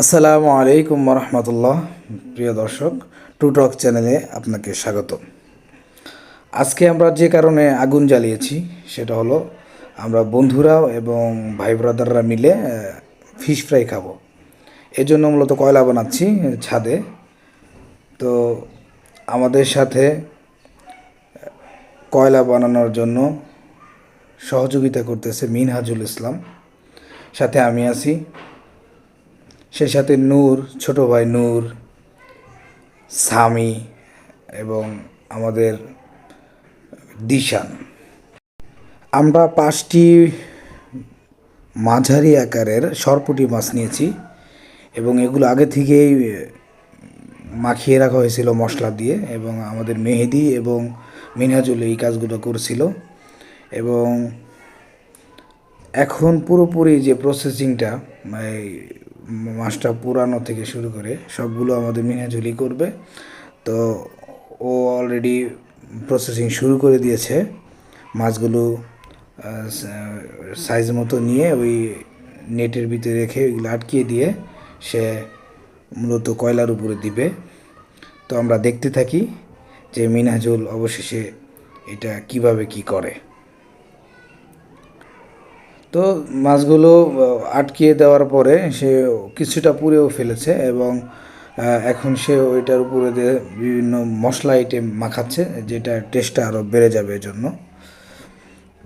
আসসালামু আলাইকুম রহমতুল্লাহ প্রিয় দর্শক টুটক চ্যানেলে আপনাকে স্বাগত। আজকে আমরা যে কারণে আগুন জ্বালিয়েছি, সেটা হলো আমরা বন্ধুরা এবং ভাই ব্রাদাররা মিলে ফিশ ফ্রাই খাব। এই জন্য মূলত কয়লা বানাচ্ছি ছাদে। তো আমাদের সাথে, কয়লা বানানোর জন্য সহযোগিতা করতেছে মিনহাজুল ইসলাম। সাথে আমি আছি সেই সাথে নূর, ছোট ভাই নূর, সামি এবং আমাদের দিশান। আমরা পাঁচটি মাঝারি আকারের সরপুটি মাছ নিয়েছি এবং এগুলো আগে থেকেই মাখিয়ে রাখা হয়েছিল মশলা দিয়ে এবং আমাদের মেহেদি এবং মিনহাজুল এই কাজগুলো করছিল এবং এখন পুরোপুরি যে প্রসেসিংটা মাছটা পুরানো থেকে শুরু করে সবগুলো আমাদের মিনাঝুলি করবে। তো ও অলরেডি প্রসেসিং শুরু করে দিয়েছে। মাছগুলো সাইজ মতো নিয়ে ওই নেটের ভিতরে রেখে ওইগুলো আটকিয়ে দিয়ে সে মূলত কয়লার উপরে দিবে। তো আমরা দেখতে থাকি যে মিনাজুল অবশেষে এটা কীভাবে কি করে। তো মাছগুলো আটকিয়ে দেওয়ার পরে সে কিছুটা পুড়েও ফেলেছে এবং এখন সে ওইটার উপরে দিয়ে বিভিন্ন মশলা আইটেম মাখাচ্ছে, যেটা টেস্টটা আরও বেড়ে যাবে জন্য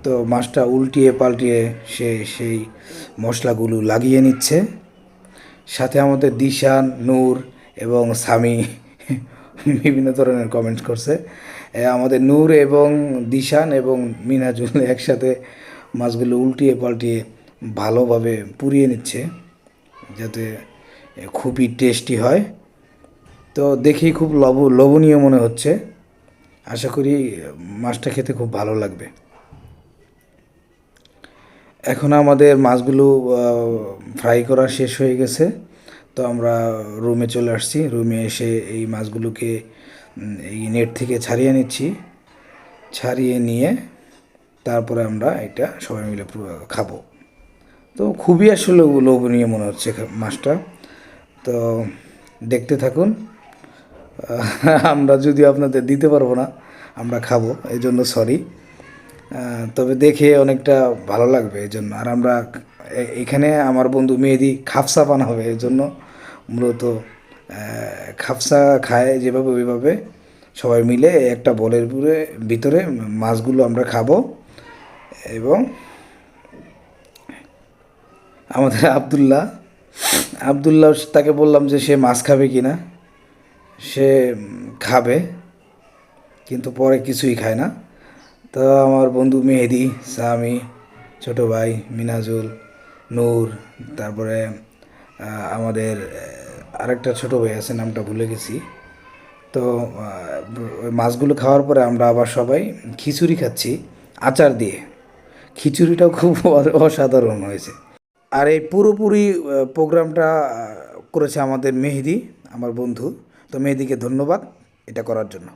তো মাছটা উল্টিয়ে পাল্টিয়ে সে সেই মশলাগুলো লাগিয়ে নিচ্ছে। সাথে আমাদের দিশান নূর এবং স্বামী বিভিন্ন ধরনের কমেন্টস করছে। আমাদের নূর এবং দিশান এবং মিনাজুল একসাথে মাছগুলো উল্টিয়ে পাল্টিয়ে ভালোভাবে পুড়িয়ে নিচ্ছে, যাতে খুবই টেস্টি হয়। তো দেখি খুব লব, লোভনীয় মনে হচ্ছে। আশা করি মাছটা খেতে খুব ভালো লাগবে। এখন আমাদের মাছগুলো ফ্রাই করা শেষ হয়ে গেছে। তো আমরা রুমে চলে আসছি। রুমে এসে এই মাছগুলোকে এই নেট থেকে ছাড়িয়ে নিচ্ছি। ছাড়িয়ে নিয়ে তারপরে আমরা এটা সবাই মিলে খাব। তো খুবই আসলে লোভনীয় মনে হচ্ছে মাছটা। তো দেখতে থাকুন। আমরা যদি আপনাদের দিতে পারব না, আমরা খাব এই জন্য সরি তবে দেখে অনেকটা ভালো লাগবে এই জন্য আর আমরা এখানে আমার বন্ধু মেহেদি খাপসা বানাবে এই জন্য মূলত খাপসা খায় যেভাবে ওইভাবে সবাই মিলে একটা বলের ভিতরে মাছগুলো আমরা খাব। এবং আমাদের আবদুল্লাহ আবদুল্লাহ তাকে বললাম যে সে মাছ খাবে কি না সে খাবে, কিন্তু পরে কিছুই খায় না। তো আমার বন্ধু মেহেদি, সামি, ছোট ভাই, মিনাজুল, নূর, তারপরে আমাদের আরেকটা ছোট ভাই আছে, নামটা ভুলে গেছি। তো মাছগুলো খাওয়ার পরে আমরা আবার সবাই খিচুড়ি খাচ্ছি, আচার দিয়ে। খিচুড়িটাও খুব অসাধারণ হয়েছে। আর এই পুরোপুরি প্রোগ্রামটা করেছে আমাদের মেহেদি, আমার বন্ধু। তো মেহেদিকে ধন্যবাদ, এটা করার জন্য।